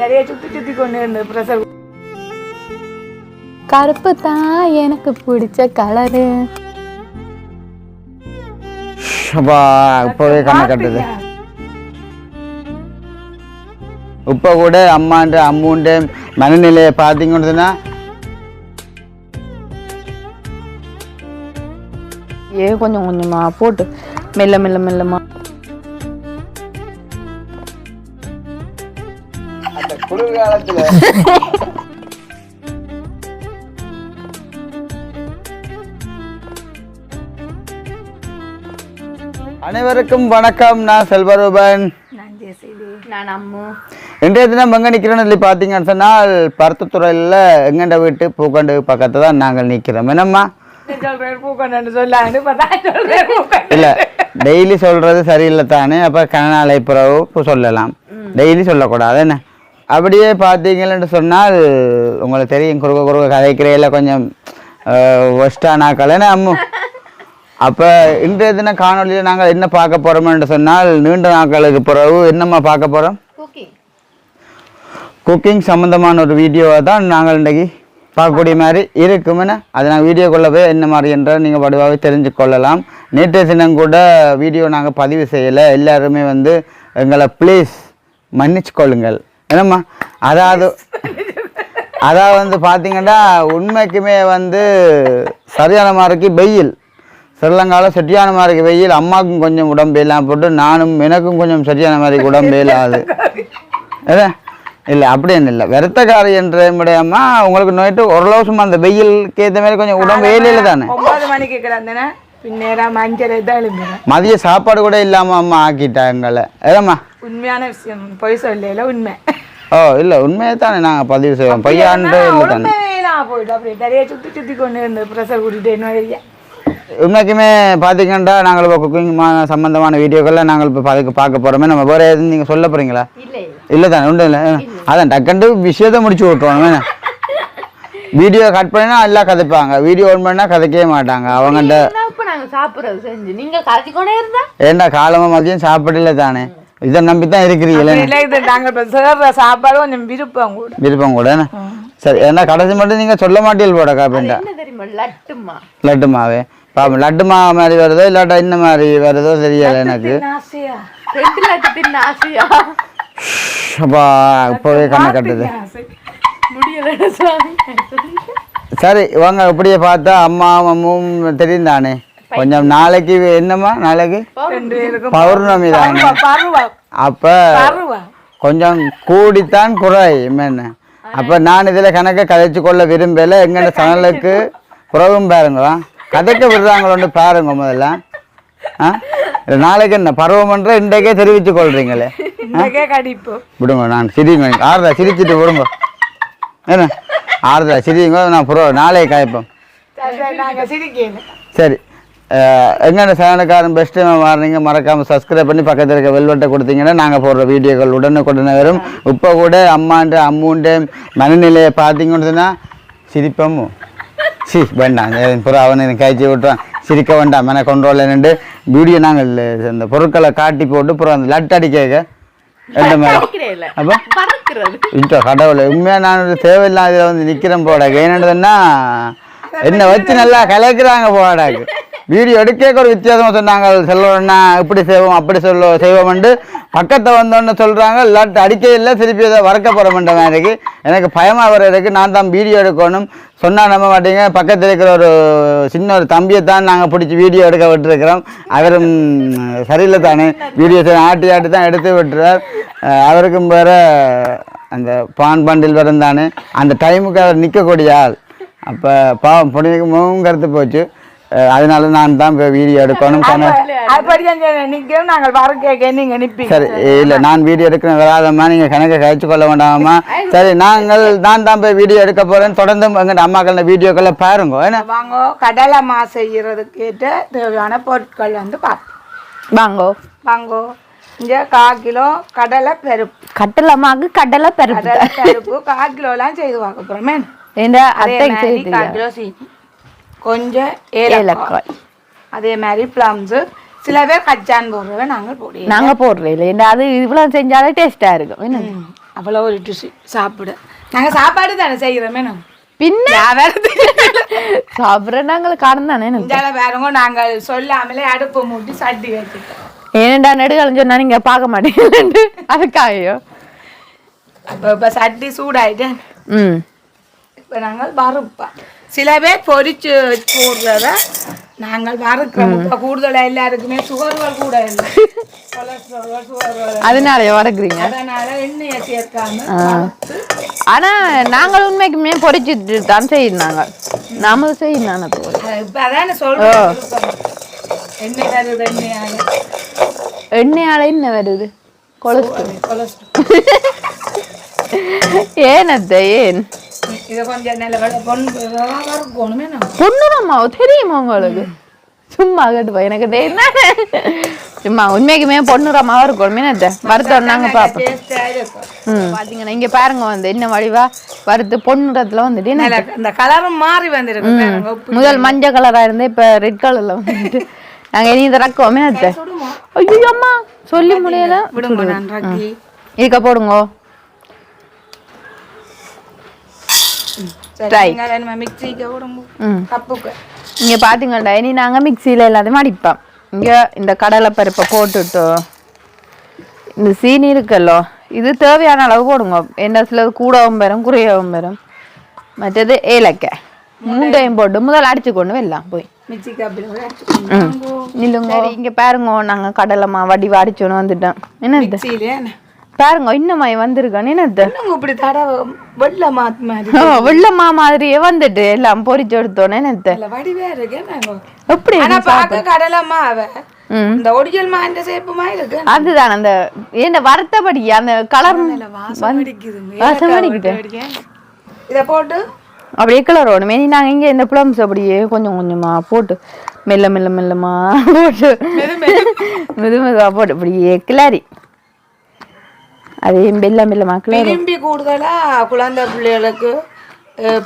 நிறைய சுத்தி சுத்தி கொண்டு இருந்து ப்ரெஷர் கருப்பு தான் எனக்கு பிடிச்ச கலரு இப்போவே கண்ணை கட்டுது. இப்போ கூட அம்மாண்ட அம்முண்ட மனநிலையை பார்த்தீங்கன்னா ஏ கொஞ்சம் கொஞ்சமா போட்டு மெல்ல மெல்ல மெல்லமா. குளிர்காலத்தில் அனைவருக்கும் வணக்கம். நான் செல்வரூபன். நான் அம்மு. இன்றைய தினம் எங்கே நிற்கிறோம்னு சொல்லி பார்த்தீங்கன்னு சொன்னால் பருத்தத்துறையில் எங்கண்ட வீட்டு பூக்கண்டு பக்கத்தில் தான் நாங்கள் நிற்கிறோம் என்னம்மா? இல்லை டெய்லி சொல்கிறது சரியில்லை தானே அப்போ கனநாளை பிறகு சொல்லலாம். டெய்லி சொல்லக்கூடாது. என்ன? அப்படியே பார்த்தீங்கன்னு சொன்னால் உங்களுக்கு தெரியும் குறுக்க குறுக்க கதைக்கிறையில் கொஞ்சம் ஒஸ்டானாக்கள் என்ன அம்மு அப்போ இன்றைய தினம் காணொலியில் நாங்கள் என்ன பார்க்க போகிறோம்னு சொன்னால் நீண்ட நாட்களுக்கு பிறகு என்னம்மா பார்க்க போகிறோம் குக்கிங் சம்மந்தமான ஒரு வீடியோவை தான் நாங்கள் இன்றைக்கி பார்க்கக்கூடிய மாதிரி இருக்குமென அதை நான் வீடியோக்குள்ளே போய் என்ன மாதிரி என்ற நீங்கள் வடிவாகவே தெரிஞ்சு கொள்ளலாம். நேற்றைய தினம் கூட வீடியோ நாங்கள் பதிவு செய்யலை. எல்லாருமே வந்து எங்களை ப்ளீஸ் மன்னிச்சு கொள்ளுங்கள். என்னம்மா? அதாவது அதாவது வந்து பார்த்தீங்கன்னா உண்மைக்குமே வந்து சரியான மாதிரிக்கு வெயில். ஸ்ரீலங்காவில் சரியான மாதிரி வெயில். அம்மாவுக்கும் கொஞ்சம் உடம்பு இல்லாமல் போட்டு நானும் எனக்கும் கொஞ்சம் சரியான மாதிரி உடம்பு இல்லாது இல்லை அப்படின்னு இல்லை. வெறுத்தக்காரி என்ற முடியாம உங்களுக்கு நோயிட்டு ஓரளவு சும்மா அந்த வெயிலுக்கு ஏற்ற மாதிரி கொஞ்சம் உடம்பு வேலையில தானே? மதிய சாப்பாடு கூட இல்லாமல் அம்மா ஆக்கிட்டாங்களே ஏதம்மா உண்மையான விஷயம் பொய் சொல்லல உண்மை ஓ இல்லை உண்மையை தானே நாங்கள் பதிவு செய்வோம் பையான்ட்டு இல்லை தானே போயிட்டு அப்படி நிறைய சுத்தி சுத்தி கொண்டு இருந்து ப்ரெஷர் கூட்டிட்டு என்ன உண்மைக்குமே பார்த்தீங்கன்னா நாங்கள் இப்போ குக்கிங் சம்மந்தமான வீடியோக்கள்லாம் நாங்கள் இப்போ அதுக்கு பார்க்க போகிறோமே நம்ம வேறு எதுவும் நீங்கள் சொல்ல போகிறீங்களா இல்லை இல்லை தானே உண்டு இல்லை அதான் டக்குண்டு விஷயத்தை முடிச்சு விட்ருவோம் என்ன வீடியோ கட் பண்ணினா எல்லாம் கதைப்பாங்க வீடியோ ஆன் பண்ணால் கதைக்கவே மாட்டாங்க அவங்கள்ட்ட நாங்க சாப்பிடுறது செஞ்சு. நீங்க கரைச்சிக்கொண்டே இருந்தா? ஏண்டா காலமாக மதியம் சாப்பிடல தானே? இதை நம்பி தான் இருக்கிறீங்களே இல்லை இது நாங்கள் சேர்ற சாப்பாடு கொஞ்சம் விருப்பம் கூட. விருப்பம் கூட? சரி ஏன்னா கடைசி மட்டும் நீங்கள் சொல்ல மாட்டீங்க போட காப்பிண்டா. என்ன தெரியுமா? லட்டுமா. லட்டு மாவே பாப்போம் லட்டு மாவு மாதிரி வருதோ இல்லாட்டா இந்த மாதிரி வருதோ தெரியல எனக்கு. அப்பா இப்போவே கண்ணை கட்டுது. சரி இவங்க இப்படியே பார்த்தா அம்மா அம்மும் தெரியும் தானே? கொஞ்சம் நாளைக்கு என்னம்மா நாளைக்கு? பௌர்ணமி தானே. அப்போ கொஞ்சம் கூடித்தான் குறை என்ன அப்போ நான் இதில் கணக்கை கதைச்சு கொள்ள விரும்பல எங்கள்ட சேனலுக்கு புறவும் பாருங்களா கதைக்க விடுறாங்களோன்னு பாருங்க முதல்ல. நாளைக்கு என்ன பருவமன்ற இன்றைக்கே தெரிவித்து கொள்றீங்களே. விடுங்க நான் சிரிங்க ஆறுதா சிரிச்சிட்டு விடுங்க. என்ன? ஆறுதா சிரிங்க நான் புறோ நாளைக்கு காய்ப்போம். சரி. எங்கள்ட சேனலுக்காரன் பெஸ்ட்டு மாறுறீங்க மறக்காமல் சப்ஸ்கிரைப் பண்ணி பக்கத்தில் இருக்க வெல்வெட்டை கொடுத்தீங்கன்னா நாங்கள் போடுற வீடியோக்கள் உடனுக்குடனே வரும். இப்போ கூட அம்மாண்ட அம்முண்ட மனநிலையை பார்த்தீங்கன்னு சிரிப்பமோ. சி வேண்டாம் புறம் அவனை எனக்கு கழிச்சு விட்டுறான். சிரிக்க வேண்டாம் மன கொண்டோல நின்று. வீடியோ நாங்கள் இந்த பொருட்களை காட்டி போட்டு அப்புறம் அந்த லட் அடிக்க எந்த மாதிரி அப்போ? கடவுளை உண்மையாக நான் தேவையில்லாத வந்து நிற்கிறேன் போட என்னதுன்னா என்னை வச்சு நல்லா கலைக்கிறாங்க போடாக்கு. வீடியோ எடுக்க ஒரு வித்தியாசமாக சொன்னாங்க. செல்லணும்னா இப்படி செய்வோம் அப்படி சொல்ல செய்வோம்ட்டு பக்கத்தை வந்தோன்னு சொல்கிறாங்க இல்லாட்டி அடிக்கையில் இல்லை திருப்பி அதை வறக்க போகிறோம்ன்ற மாதிரி எனக்கு பயமாக வர நான் தான் வீடியோ எடுக்கணும். சொன்னால் நம்ப மாட்டீங்க. பக்கத்தில் இருக்கிற ஒரு சின்ன ஒரு தம்பியை தான் நாங்கள் பிடிச்சி வீடியோ எடுக்க விட்டுருக்கிறோம். அவரும் சரியில்லை தானே. வீடியோ ஆட்டி ஆட்டி தான் எடுத்து விட்டுறார். அவருக்கும் வேறு அந்த பான் பண்டில் வரந்தானே அந்த டைமுக்கு அவர் நிற்கக்கூடிய ஆள். அப்போ பாவம் பொண்ணுக்கு முகம் கருத்து போச்சு. அதனால நான் தான் வீடியோ எடுக்கணும். நிற்கிறோம் நாங்கள் வர கேட்க நீங்கள் நிற்பீங்க சரி இல்லை நான் வீடியோ எடுக்கணும். வராதம்மா நீங்கள் கணக்கை கழிச்சு கொள்ள வேண்டாமா சரி நாங்கள் நான் தான் போய் வீடியோ எடுக்க போகிறேன் தொடர்ந்து எங்கள் அம்மாக்கள் வீடியோக்களை பாருங்க ஏன்னா வாங்க கடலை மா செய்யறதுக்கு ஏற்ற தேவையான பொருட்கள் வந்து பார்ப்போம். வாங்கோ. வாங்கோ இங்கே கால் கிலோ கடலை பருப்பு. கட்டலமாக்கு கடலை பருப்பு. கடலை பருப்பு கால் கிலோலாம் செய்து பார்க்க போகிறோமே இந்த அதே மாதிரி கிலோ சீனி கொஞ்சம் ஏலக்காய். அதே மாதிரி ப்ளம்ஸு சில பேர் கச்சான் போடுறவ நாங்கள் போடுவோம். நாங்க போடுறோம் இல்லை. அது இவ்வளவு செஞ்சாலே டேஸ்டா இருக்கும். என்ன? அவ்வளோ ஒரு ருசி சாப்பிட. நாங்கள் சாப்பாடு தானே செய்கிறோமே நம்ம பின்ன? சாப்பிட்ற நாங்கள் காரணம் தானே வேறவங்க நாங்கள் சொல்லாமலே அடுப்பு மூட்டி சட்டி வச்சுட்டோம் ஏன்டா நெடுகாலம் சொன்னா நீங்க பார்க்க மாட்டீங்க அதுக்காகயோ? அப்போ இப்போ சட்டி சூடாயிட்டேன் ம். நாங்கள் வறுப்போம் சில பேர் பொரிச்சு போடுறத நாங்கள் வறுக்கிறோம் இப்போ கூடுதலாக எல்லாருக்குமே சுகர்கள் கூட இல்லை கொலஸ்ட்ரால் சுகர்கள் அதனாலயே வளர்க்குறீங்க அதனால எண்ணெயை சேர்க்காம ஆனா நாங்கள் உண்மைக்குமே பொறிச்சிட்டு தான் செய்யுறாங்க நாம செய்யணும் இப்போ அதானே சொல்கிறேன் எண்ணெய் வருது எண்ணெயால் எண்ணெயால என்ன வருது கொலஸ்ட்ரால் கொலஸ்ட்ரால் ஏன் அத்தை ஏன் இதை கொஞ்சம் நல்ல வெள்ளை பொண்ணு பொண்ணுரம்மா தெரியுமா உங்களுக்கு சும்மா கேட்டு எனக்கு தெரியும் சும்மா உண்மைக்குமே பொண்ணுரமாவா இருக்கும் மீனத்தை வறுத்தோம் நாங்க பார்ப்போம் பாத்தீங்கன்னா இங்க பாருங்க வந்து என்ன வடிவா வறுத்து பொண்ணுரத்துல வந்துட்டு இந்த கலரும் மாறி வந்திருக்கு முதல் மஞ்சள் கலரா இருந்து இப்ப ரெட் கலர்ல வந்துட்டு நாங்க இனி இதை ரக்கோமே அத்தை ஐயோ அம்மா சொல்லி முடியல விடுங்க இருக்க போடுங்க சரி Right. நீங்கள் நம்ம மிக்சிக்கு விடுங்க ம். கப்புக்கு. இங்க பாத்தீங்கடா இனி நாங்க மிக்சியில எல்லாத்தையும் அடிப்போம். இங்க இந்த கடலை பருப்பை போட்டுட்டு இந்த சீனி இருக்குல்லோ இது தேவையான அளவு போடுங்க. என்ன சிலது கூடவும் பெறும் குறையவும் பெறும். மற்றது ஏலக்காய். மூண்டையும் போட்டு முதல்ல அடிச்சு கொண்டு வரலாம் போய். நில்லுங்க இங்க பாருங்க நாங்க கடலை மா வடிவா அடிச்சோன்னு வந்துட்டோம். மிக்சியிலே பாருங்க இன்னமாய் வந்திருக்கோம் என்னது? இன்னும் இப்படி தடவை வெள்ளை மாதிரி. வெள்ளமா மாதிரியே வந்துட்டு எல்லாம் பொரிச்சு எடுத்தோன்னே என்னது? வடிவே இருக்கு எப்படி பார்க்க கடலை மாவை. ம். இந்த ஒடிக்கல் மா இந்த சேப்புமா இருக்கு. அதுதான் அந்த என்ன வருத்தப்படி அந்த கலர் வாசம் அடிக்குது இதை போட்டு? அப்படியே கலர் ஓடும். இனி நாங்கள் இங்கே இந்த பிளம்ஸ் அப்படியே கொஞ்சம் கொஞ்சமா போட்டு மெல்ல மெல்ல மெல்லமா போட்டு. மெது மெதுவா போட்டு அப்படியே கிளறி. அதே மெல்ல மெல்லமா கிளறி விரும்பி கூடுதலா குழந்தை பிள்ளைகளுக்கு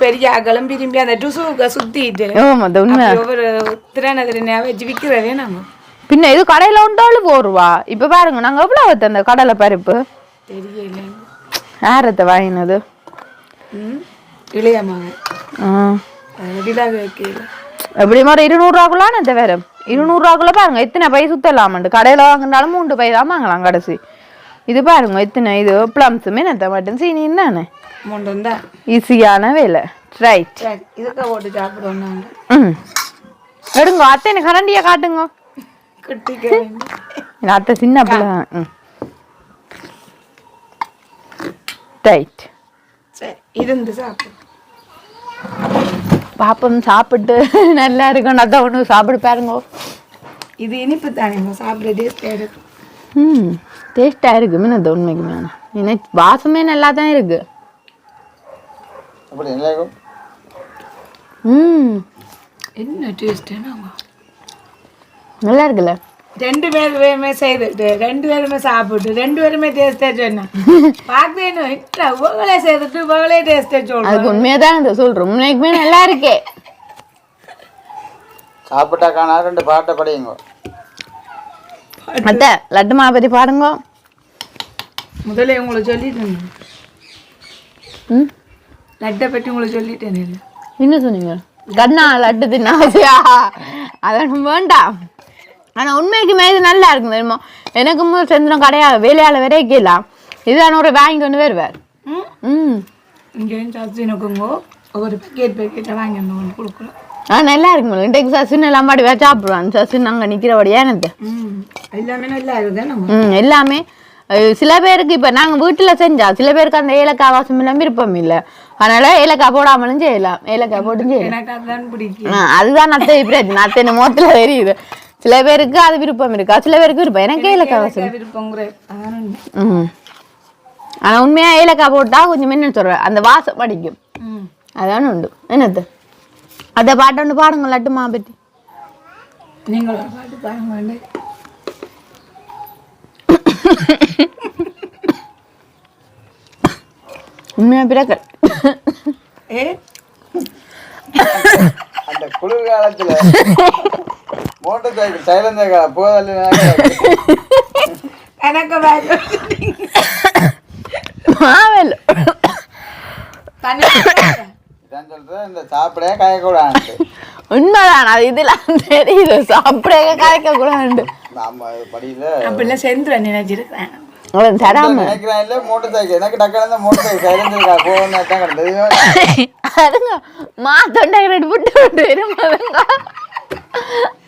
பெரிய அகலம் விரும்பி அந்த டுசுவுக்க சுத்திட்டு ஒவ்வொரு திறனை திறனையா வச்சு விற்கிறதே நாங்க பின்ன இது கடையில் உண்டாலும் போருவா? இப்போ பாருங்க நாங்கள் எவ்வளோ வைத்த அந்த கடலை பருப்பு? தெரியல ஆரத்தை வாங்கினது. இளைய மகன். எப்படி மாதிரி இருநூறுவாக்குள்ளான இந்த வேறு இருநூறுவாக்குள்ள பாருங்க எத்தனை பை சுத்தலாமண்டு? கடையில் வாங்கினாலும் மூன்று பை தான் வாங்கலாம் கடைசி. இது பாருங்க எத்தனை இது ப்ளம்ஸ் மீனத்தை மட்டும் சீனி தானே தான் ஈஸியான வேலை. ரைட் இதுக்கு போட்டு சாப்பிடுவோம் ம். எடுங்க அத்தை எனக்கு கரண்டியை காட்டுங்க. அத்தை சின்ன பிள்ளை. தான். ம். ரைட் சரி இருந்து சாப்பிடு. பாப்பம் சாப்பிட்டு நல்லா இருக்கும் அதான் ஒன்று சாப்பிடு பாருங்க. இது இனிப்பு தானேங்க சாப்பிட டேஸ்ட் ம். டேஸ்ட்டாக இருக்கு. மீனத்தை உண்மைக்கு மேலே எனக்கு வாசமே நல்லா தான் இருக்கு. அப்படி என்ன இருக்கும். ம். என்ன டேஸ்ட் நல்லா இருக்குல்ல? ரெண்டு பேருமே செய்துட்டு ரெண்டு பேருமே சாப்பிட்டு ரெண்டு பேருமே டேஸ்டே சொன்னேன் பார்க்கணும் இட்லா இவங்களே செய்துட்டு இவங்களே டேஸ்டே சொல்றோம் அதுக்கு உண்மையாக தான் இந்த சொல்கிறேன் உண்மைக்குமே நல்லா இருக்கே. சாப்பிட்டா காணா ரெண்டு பாட்டை படியுங்க. அத்தை லட்டு மாவு பற்றி பாடுங்க முதல்ல உங்களை சொல்லிட்டேன் ம் லட்டை பற்றி உங்களை சொல்லிட்டேன் என்ன சொன்னீங்க கண்ணா லட்டு தின்னா அதான் வேண்டாம் ஆனால் உண்மைக்குமே இது நல்லா இருக்கும் தெரியுமா எனக்கு முதல் செந்திரம் கிடையாது வேலையால் விரைக்கலாம் இதான ஒரு வாங்கி கொண்டு வருவார் ம் ம் இங்கேயும் சச்சி நோக்குங்கோ ஒரு பேக்கெட் பேக்கெட்டை வாங்கி வந்து கொடுக்கலாம் ஆ நல்லா இருக்கும் இன்றைக்கு சசின் எல்லாம் பாடி சாப்பிடுவான் சசின் அங்கே நிற்கிறபடியா எனக்கு? ம் எல்லாமே நல்லா இருக்குதே ம் எல்லாமே. சில பேருக்கு இப்போ நாங்கள் வீட்டில் செஞ்சா சில பேருக்கு அந்த ஏலக்காய் வாசம் எல்லாம் விருப்பம் இல்லை. அதனால ஏலக்காய் போடாமலும் செய்யலாம். ஏலக்காய் போட்டும் செய்யலாம். அதுதான் ஆ, அதுதான் நத்தை பிரச்சனை நத்தை முகத்தில் தெரியுது. சில பேருக்கு அது விருப்பம் இருக்கா? சில பேருக்கு விருப்பம். எனக்கு ஏலக்காய் வாசம். விருப்பங்கிற அதான் உண்மை. ம். ஆனால் உண்மையாக ஏலக்காய் போட்டால் கொஞ்சம் என்ன சொல்கிறேன் அந்த வாசம் அடிக்கும் அதான உண்டு. என்னது? அதை பாட்டு ஒன்று பாடுங்க லட்டுமா பற்றி நீங்கள் பாட்டு பாருங்க உண்மையாக பிறக்க ஏ அந்த குளிர் காலத்துல மோட்டர் சைக்கிள் சைலந்த போதில் எனக்கு மாவல் தண்ணி குடிக்காத. இதான் சொல்றேன் இந்த சாப்பிட காயக்கூடாது தெரியுது. சாப்பிட கரைக்க கூடாது நாம படியில அப்படிலாம் சென்று நினைச்சிருக்கிறேன் அவன் தராம அதுங்க மா தொண்டை ரெண்டு விட்டு விட்டு இருமாதுங்க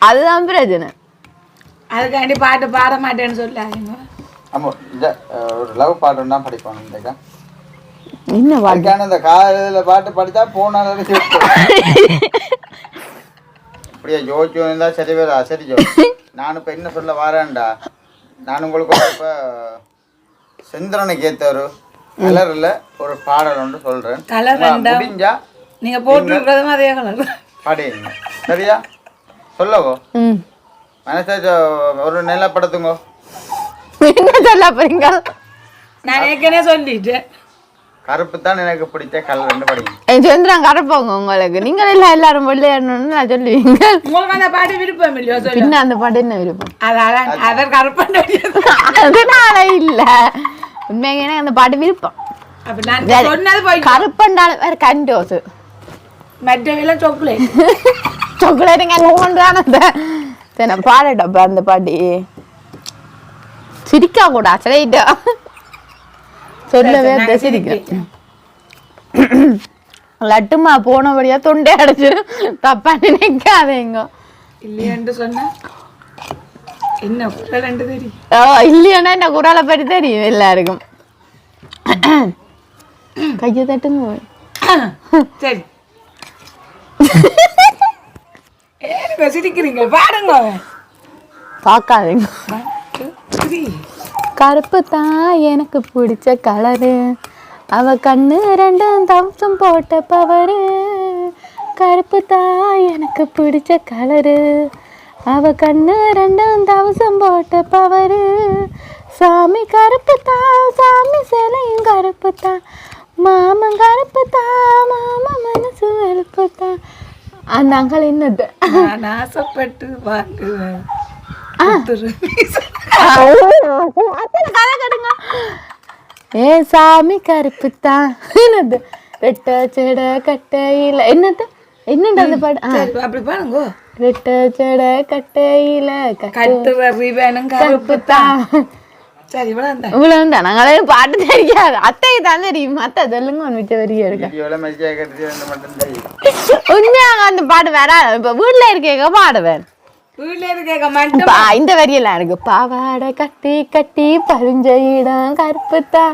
அதுதான் பிரச்சனை. அதுக்காண்டி பாட்டு பாட மாட்டேன்னு சொல்லாதீங்க ஆமா இந்த அஹ், ஒரு லவ் பாட்டு தான் படிப்பாங்க இந்தக்கா என்ன இந்த காலையில பாட்டு படித்தா போனாலும் அப்படியே ஜோதிச்சு இருந்தா சரி வேறா சரி ஜோ. நான் இப்போ என்ன சொல்ல வரேன்டா? நான் உங்களுக்கு இப்போ செந்திரனுக்கு ஏற்ற ஒரு கலரில் ஒரு பாடல் ஒன்று சொல்கிறேன். முடிஞ்சா? நீங்க போட்டுருக்கிறதும் அதே கலர். பாடிங்க சரியா? சொல்லவோ? ம். மனசை ஒரு நிலப்படுத்துங்க. நான் ஏற்கனவே சொல்லிட்டேன். கருப்பு தான் எனக்கு பிடிச்ச கலர்னு படிங்க. சந்திரன் கரப்பாங்க உங்களுக்கு. நீங்கள் எல்லாம் எல்லாரும் விளையாடணும்னு நான் சொல்லுவீங்க. உங்களுக்கு அந்த பாட்டு விருப்பம் இல்லையோ சொல்லு பின்ன அந்த பாட்டு என்ன விருப்பம்? அதால அதர் அதனால இல்ல. உண்மையாக எனக்கு அந்த பாட்டு விருப்பம். அப்ப நான் சொன்னது போய் கருப்பண்டால வேற கண்டோசு மற்றவெல்லாம் சாக்லேட் சாக்லேட்டுங்க கொண்டான சரி நான் பாடட்டப்ப அந்த பாட்டி. சிரிக்கா கூட சரிட்டா சொல்லவே நாங்க இல்லை, சிரிக்கிறேன் லட்டுமா போனபடியா தொண்டை அடைச்சிடும் தப்பா நினைக்காதேங்க. இல்லையென்று சொன்னா? என்ன இல்லையானா என்ன குரலை பற்றி தெரியும் எல்லாருக்கும்? கையை தட்டுங்க. சரி. சிரிக்கிறீங்க. பார்க்காதீங்க. two, three. கருப்பு தான் எனக்கு பிடிச்ச கலரு அவ கண்ணு ரெண்டும் தம்சம் போட்ட பவரு கருப்பு தான் எனக்கு பிடிச்ச கலரு அவ கண்ணு ரெண்டும் தவசம் போட்ட பவரு சாமி கருப்பு தான் சாமி சிலையும் கருப்பு தான். மாமன் கருப்பு தான் மாமா மனசு வெளுப்பு தான். அந்த அங்காள் என்னது? ஆசைப்பட்டு வாங்குவேன். ஏ சாமி கருப்பு தான் என்னது? ரெட்ட செட கட்டையில. என்னது? என்னது அந்த பாடு அப்படி பாருங்க ரெட்ட செட கட்டையில கட்டு கட்டுற ரிவனும் கருப்பு தான் பாட்டு தெரியாது. அத்தைக்கு தான் தெரியும். அத்தை சொல்லுங்க ஒன்று மிச்ச வரிய இருக்க. வீடியோவில் மெரிச்சா கட்டி ரெண்டு மட்டும் தெரியும். உண்மையாக அந்த பாட்டு வேற இப்ப வீட்டுல இருக்கேங்க பாடுவேன். இந்த வரியெல்லாம் இருக்கு பாவாடை கட்டி கட்டி பறிஞ்ச இடம் கருப்பு தான்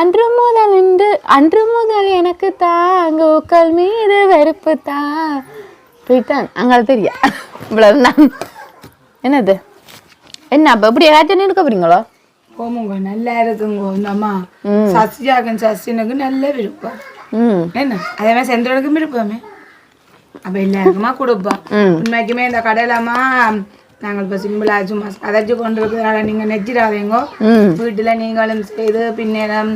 அன்று முதல் இன்று அன்று முதல் எனக்கு தான் அங்க உக்கள் மீது வெறுப்பு தான் போயிட்டான் அங்கே தெரியா? இவ்வளவுதான் என்னது? என்ன அப்ப எப்படி ஏதாச்சும் இருக்க போறீங்களோ? போமுங்க நல்லா இருக்குங்க இந்த அம்மா சசியாகன் சசினுக்கு நல்ல விருப்பம். என்ன? அதே மாதிரி செந்திரனுக்கும் விருப்பமே. அப்ப எல்லாருக்குமா கொடுப்போம். உண்மைக்குமே இந்த கடையிலமா நாங்கள் இப்போ சிம்பிளா சும்மா கதைச்சு கொண்டு இருக்கிறதால நீங்க நெச்சிடாதீங்க. வீட்டுல நீங்களும் செய்து பின்னேரம்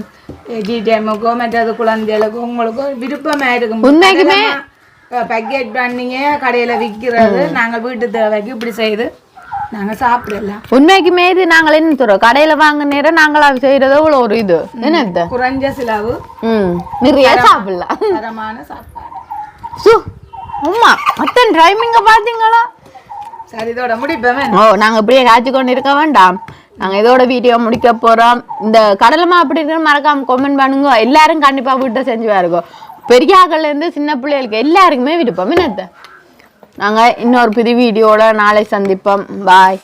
ஜிடிஎம்முக்கோ மற்றது குழந்தைகளுக்கோ உங்களுக்கோ விருப்பமா இருக்கும். உண்மைக்குமே பேக்கெட் பண்ணிங்க கடையில விற்கிறது நாங்கள் வீட்டு தேவைக்கு இப்படி செய்து நாங்க சாப்பிடலாம் உண்மைக்குமே இது நாங்கள் என்ன சொல்றோம்? கடையில வாங்க நேரம் நாங்களா செய்யறதோ இவ்வளோ ஒரு இது. என்னது குறைஞ்ச செலவு. நிறைய சாப்பிடலாம். தரமான சாப்பாடு. அம்மா அத்தன் டைமிங்க பாத்தீங்களா? சரி இதோட முடிப்பேன். ஓ நாங்க இப்படியே காய்ச்சி கொண்டு இருக்க வேண்டாம். நாங்க இதோட வீடியோ முடிக்க போறோம். இந்த கடலமா அப்படி இருக்குன்னு மறக்காம கமெண்ட் பண்ணுங்க. எல்லாரும் கண்டிப்பா வீட்டை செஞ்சு பாருங்க. பெரியாக்கள்ல இருந்து சின்ன பிள்ளைகளுக்கு எல்லாருக்குமே விருப்பம். என்னத்த நாங்க இன்னொரு புது வீடியோல நாளை சந்திப்போம். பாய்